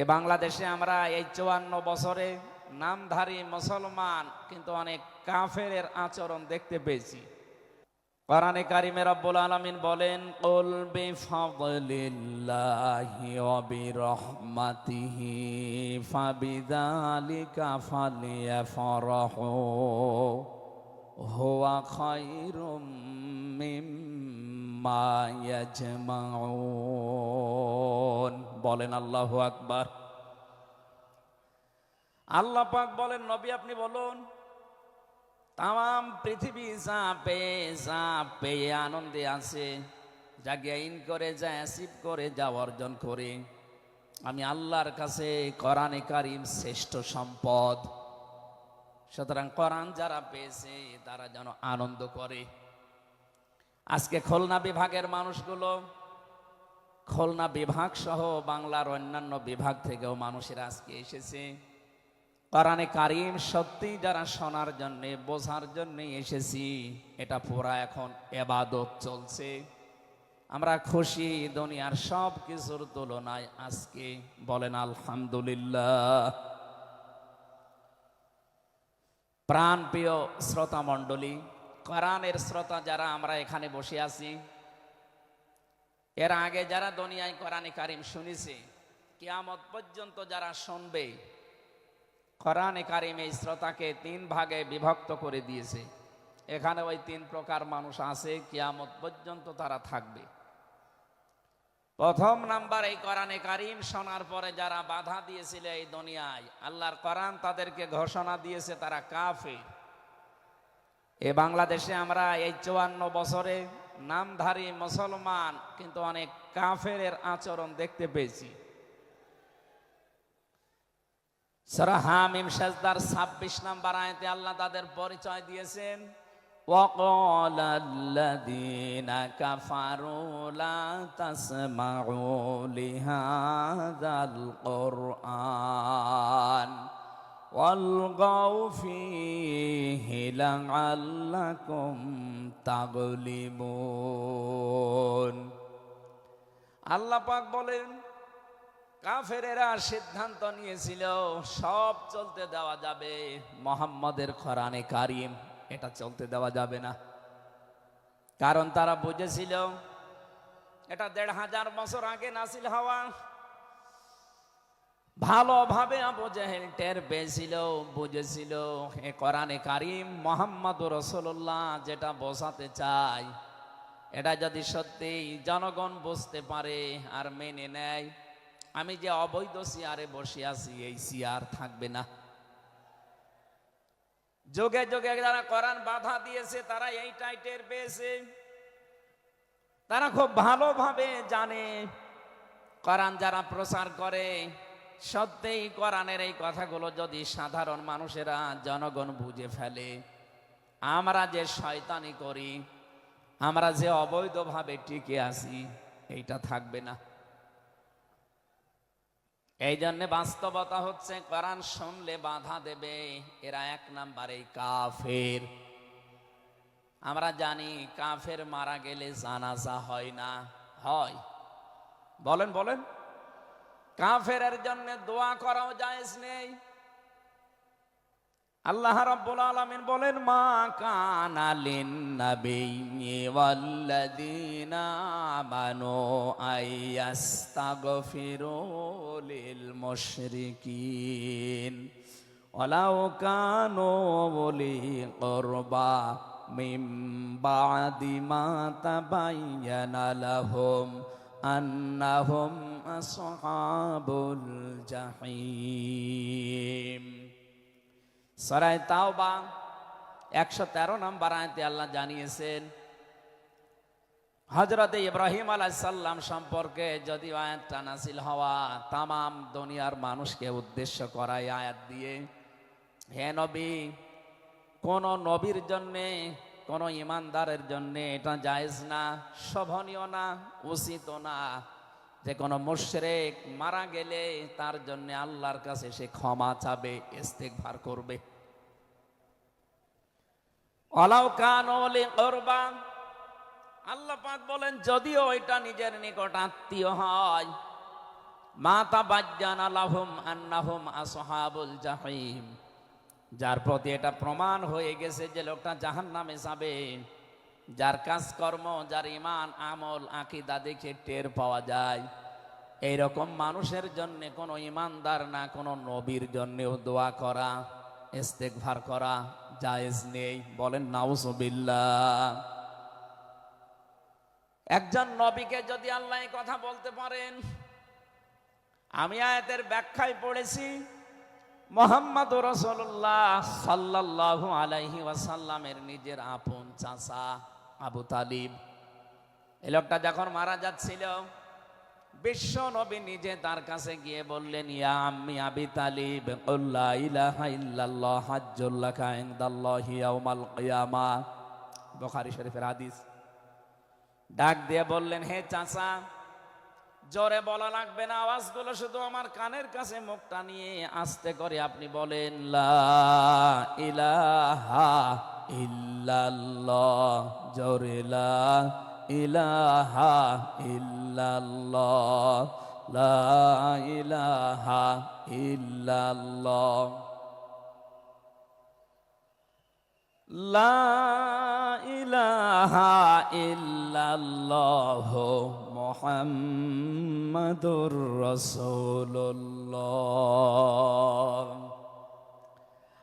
এ বাংলাদেশে আমরা এই চুয়ান্ন বছরে নামধারী মুসলমান, কিন্তু অনেক কাফের আচরণ দেখতে পেয়েছি। কোরআনে কারিমে রব্বুল আলামিন বলেন কুল বিফাদলিল্লাহি ওয়া বিরহমাতিহি ফাবিযালিকা ফালিয়াফরাহু, হুয়া খায়রুম মিম্মা ইয়াজমাউন। বলেন আল্লাহ আকবার। আল্লাহ পাক বলেন, নবী আপনি বলুন, তাম পৃথিবী যা পেয়ে যা পেয়ে আনন্দে আছে যা গেইন করে যা অ্যাসিভ করে যা অর্জন করে। আমি আল্লাহর কাছে কোরআনে কারিম শ্রেষ্ঠ সম্পদ। সুতরাং কোরআন যারা পেয়েছে, তারা যেন আনন্দ করে। আজকে খুলনা বিভাগের মানুষগুলো খুলনা বিভাগ সহ বাংলার অন্যান্য বিভাগ থেকেও মানুষেরা আজকে এসেছে। কোরআনে কারিম সত্যি যারা শোনার জন্যে, বোঝার জন্যে এসেছি, এটা পুরা এখন এবাদত চলছে। আমরা খুশি দুনিয়ার সব কিছুর তুলনায় আজকে বলেন আলহামদুলিল্লাহ। প্রাণ প্রিয় শ্রোতা মণ্ডলী কোরআনের শ্রোতা যারা আমরা এখানে বসে আছি এর আগে যারা দুনিয়ায় কোরআনে কারিম শুনেছে, কিয়ামত পর্যন্ত যারা শুনবে, কোরআনে কারিম এই শ্রোতাকে তিন ভাগে বিভক্ত করে দিয়েছে। এখানে ওই তিন প্রকার মানুষ আছে, কিয়ামত পর্যন্ত তারা থাকবে। প্রথম নাম্বার, এই কোরআনে কারিম শোনার পরে যারা বাধা দিয়েছিল এই দুনিয়ায়, আল্লাহর কোরআন তাদেরকে ঘোষণা দিয়েছে, তারা কাফে এ বাংলাদেশে আমরা এই চুয়ান্ন বছরে নামধারী মুসলমান কিন্তু অনেক কাফের আচরণ দেখতে পেয়েছি সরা হামিম সাজদার ছাব্বিশ নাম্বার আয়তে আল্লাহ তাদের পরিচয় দিয়েছেন وقال الذين كفروا لا تسمعوا لهذا القرآن والغوا فيه لعلكم تغلبون আল্লাহ পাক বলেন কাফেরেরা সিদ্ধান্ত নিয়েছিল সব চলতে দেওয়া যাবে মোহাম্মদের খরানে কারিম এটা চলতে দেওয়া যাবে না কারণ তারা বুঝেছিল এটা দেড় হাজার বছর আগে নাসিল হওয়া ভালোভাবে আবু জাহেল টের পেয়েছিল বুঝেছিল, এ কোরআনে কারিম মোহাম্মদ রসুল্লাহ যেটা বোঝাতে চায়, এটা যদি সত্যি জনগণ বুঝতে পারে আর মেনে নেয়, আমি যে অবৈধ চেয়ারে বসে আছি, এই চেয়ার থাকবে না। যোগে যোগে যারা কোরআন বাধা দিয়েছে, তারা এই টাইটের পেয়েছে। তারা খুব ভালোভাবে জানে, কোরআন যারা প্রচার করে সত্যিই কোরআনের এই কথাগুলো যদি সাধারণ মানুষেরা জনগণ বুঝে ফেলে, আমরা যে শয়তানি করি, আমরা যে অবৈধভাবে টিকে আছি, এইটা থাকবে না। এই জন্য বাস্তবতা হচ্ছে, কোরআন শুনলে বাধা দেবে, এরা এক নাম্বারে কাফের। আমরা জানি কাফের মারা গেলে জানাজা হয় না। হয়। বলেন বলেন। কাফের জন্য দোয়া করাও জায়েজ নেই। আল্লাহ রাব্বুল আলামিন বলেন, মা কানা লিন নাবিয়্যি ওয়াল্লাযীনা আমানু আইয়াস্তাগফিরু লিল মুশরিকিন ওয়ালাউ কানু উলি কুরবা মিন বাদি মা আন্নাহুম আসহাবুল জাহিম সরাই তাওবা একশো তেরো নম্বর আয়তে আল্লাহ জানিয়েছেন হজরত ইব্রাহিম আলাইসাল্লাম সম্পর্কে যদি আয়াতটা নাসিল হওয়া তামাম দুনিয়ার মানুষকে উদ্দেশ্য করায় আয়াত দিয়ে, হে নবী, কোন নবীর জন্যে কোন ইমানদারের জন্য এটা জায়েজ না, শোভনীয় না, উচিত না। যে কোনো মুশরেক মারা গেলে তার জন্য আল্লাহর কাছে সে ক্ষমা চাবে, ইস্তেগফার করবে। কান আল্লাহ পাক বলেন, যদিও এটা নিজের নিকট আত্মীয় হয় মাতা বাজ্জান আলাহুম আন্নাহুম আসহাবুল জাহিম। যার প্রতি এটা প্রমাণ হয়ে গেছে যে লোকটা জাহান নামে যাবে। যার কাজকর্ম, যার ইমান আমল, আকিদা দেখে টের পাওয়া যায়। এইরকম মানুষের জন্য কোনো ইমানদার না, কোনো নবীর জন্যেও দোয়া করা ইস্তেকভার করা জায়েজ নেই। বলেন, নাউজুবিল্লাহ। একজন নবীকে যদি আল্লাহ কথা বলতে পারেন, আমি আয়াতের ব্যাখ্যায় পড়েছি মোহাম্মদ রসল্লাহ সাল্লাল্লাহু আলাইহি ওয়াসাল্লামের নিজের আপন চাচা আবু তালিব। এই লোকটা যখন মারা যাচ্ছিল, বিশ্ব নবী নিজে তার কাছে গিয়ে বললেন, ইয়া আম্মি আবি তালিব কুল্লা ইলাহা ইল্লাল্লাহ হাজ্জুল্লাকা ইনদাল্লাহি ইয়াউমাল কিয়ামা। বুখারী শরীফের হাদিস। ডাক দিয়ে বললেন, হে চাচা জোরে বলা লাগবে না, আওয়াজগুলো শুধু আমার কানের কাছে মুখটা নিয়ে আস্তে করে আপনি বলেন, লা ইলাহা ইল্লাল্লাহ। জোরে, লা ইলাহা ইল্লাল্লাহ। লা ইলাহা ইল্লাল্লাহ। ইলাহা ইল্লাল্লাহ মুহাম্মাদুর রাসূলুল্লাহ।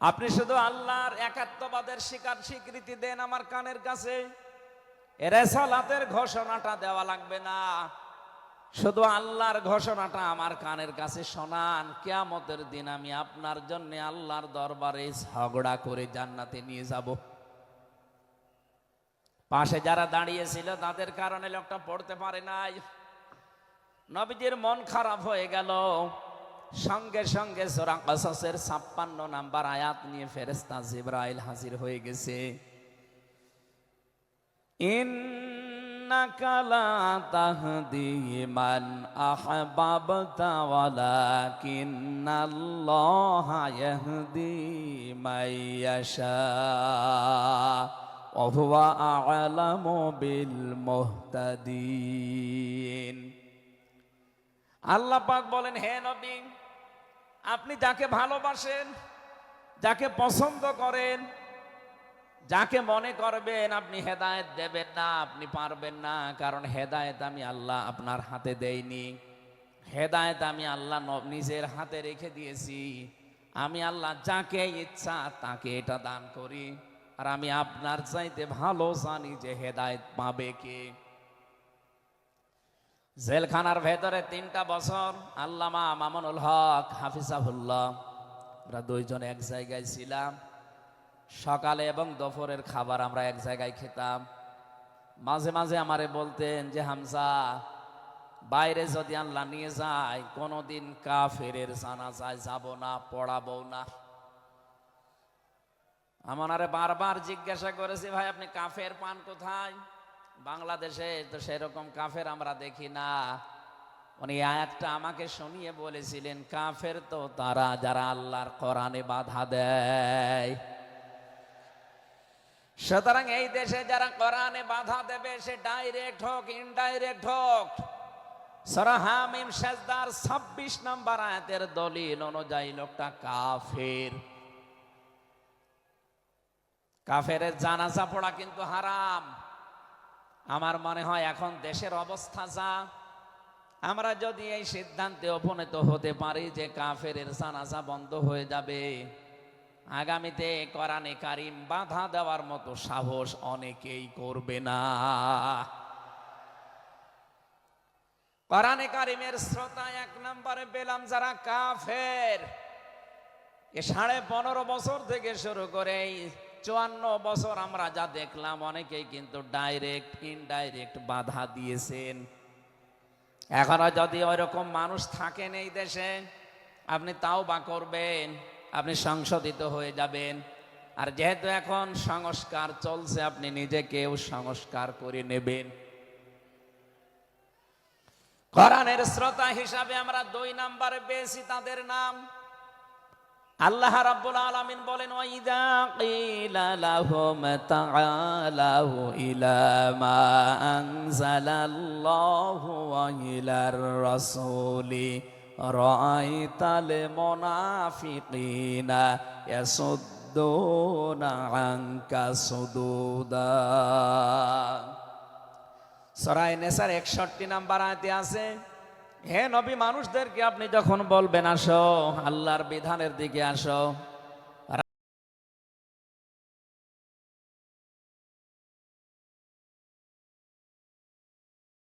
আপনি শুধু আল্লাহর একাত্মবাদের স্বীকার স্বীকৃতি দেন আমার কানের কাছে। রেসালাতের ঘোষণাটা দেওয়া লাগবে না। শুধু আল্লাহর ঘোষণাটা আমার কানের কাছে শোনান। কেয়ামতের দিন আমি আপনার জন্য আল্লাহর দরবারে ঝগড়া করে জান্নাতে নিয়ে যাব। পাশে যারা দাঁড়িয়েছিল তাদের কারণে লোকটা পড়তে পারে নাই। নবীজির মন খারাপ হয়ে গেল। সঙ্গে সঙ্গে সোরা ছাপ্পান্ন নাম্বার আয়াত নিয়ে ফেরেস্তা জিব্রাইল হাজির হয়ে গেছে। ইন্নাকা লা তাহদি মান আহবাবতা ওয়ালাকিন্নাল্লাহা ইয়াহদি মাইয়াশা وهو أعلم بالمهتدين আল্লাহ পাক বলেন হে নবী আপনি যাকে ভালোবাসেন যাকে পছন্দ করেন যাকে মনে করবেন আপনি হেদায়েত দেবেন না, আপনি পারবেন না, কারণ হেদায়েত আমি আল্লাহ আপনার হাতে দেইনি। হেদায়েত আমি আল্লাহ নিজের হাতে রেখে দিয়েছি। আমি আল্লাহ যাকে ইচ্ছা তাকে এটা দান করি। আর আমি আপনার চাইতে ভালো জানি যে হেদায়েত পাবে কে। জেলখানার ভেতরে তিনটা বছর আল্লামা মামুনুল হক হাফিজাহুল্লাহ, আমরা দুইজন এক জায়গায় ছিলাম। সকালে এবং দুপুরের খাবার আমরা এক জায়গায় খেতাম। মাঝে মাঝে আমারে বলতেন যে, হামজা, বাইরে যদি আল্লাহ নিয়ে যায়, কোনোদিন কাফেরের জানাজায় যাব না, পড়াবো না। আমার আরে বারবার জিজ্ঞাসা করেছি, ভাই, আপনি কাফের পান কোথায়? বাংলাদেশে তো সেরকম কাফের আমরা দেখি না। উনি আয়াতটা আমাকে শুনিয়ে বলেছিলেন, কাফের তো তারা যারা আল্লাহর কোরআনে বাধা দেয়। সুতরাং এই দেশে যারা কোরআনে বাধা দেবে, সে ডাইরেক্ট হোক ইনডাইরেক্ট হোক। সরা হামিম সেজদার ছাব্বিশ নম্বর আয়াতের দলিল অনুযায়ী লোকটা কাফের। কাফেরের জানাজা পড়া কিন্তু হারাম। আমার মনে হয় এখন দেশের অবস্থা যা, আমরা যদি এই সিদ্ধান্তে উপনীত হতে পারি যে কাফের জানাজা বন্ধ হয়ে যাবে। আগামীতে কোরআনে কারিম বাধা দেওয়ার মতো সাহস অনেকেই করবে না। কোরআনে কারিমের শ্রোতা এক নম্বরে পেলাম যারা কাফের। এ সাড়ে পনেরো বছর থেকে শুরু করে চুয়ান্ন বছর আমরা যা দেখলাম, অনেকেই কিন্তু ডাইরেক্ট, ইনডাইরেক্ট বাধা দিয়েছেন। এখনও যদি ওইরকম মানুষ থাকেন এই দেশে, আপনি তাও বা করবেন। আপনি সংশোধিত হয়ে যাবেন। আর যেহেতু এখন সংস্কার চলছে, আপনি নিজেকেও সংস্কার করে নেবেন। কোরআনের শ্রোতা হিসাবে আমরা দুই নাম্বারে পেয়েছি, তাদের নাম। আল্লাহ রাব্বুল আলামিন বলেন, ওয়াইদা কিলা লাহুম তাআলাউ ইলা মা আনজালাল্লাহু ওয়া ইলার রাসূলি। রাইতালে মুনাফিকিনা ইয়াসুদ্দুনা আনকা সুদুদা। সরাই নেসার একষট্টি নাম্বার আয়তে আছে, হে নবী, মানুষদেরকে আপনি যখন বলবেন, আসো, আল্লাহর বিধানের দিকে আসো।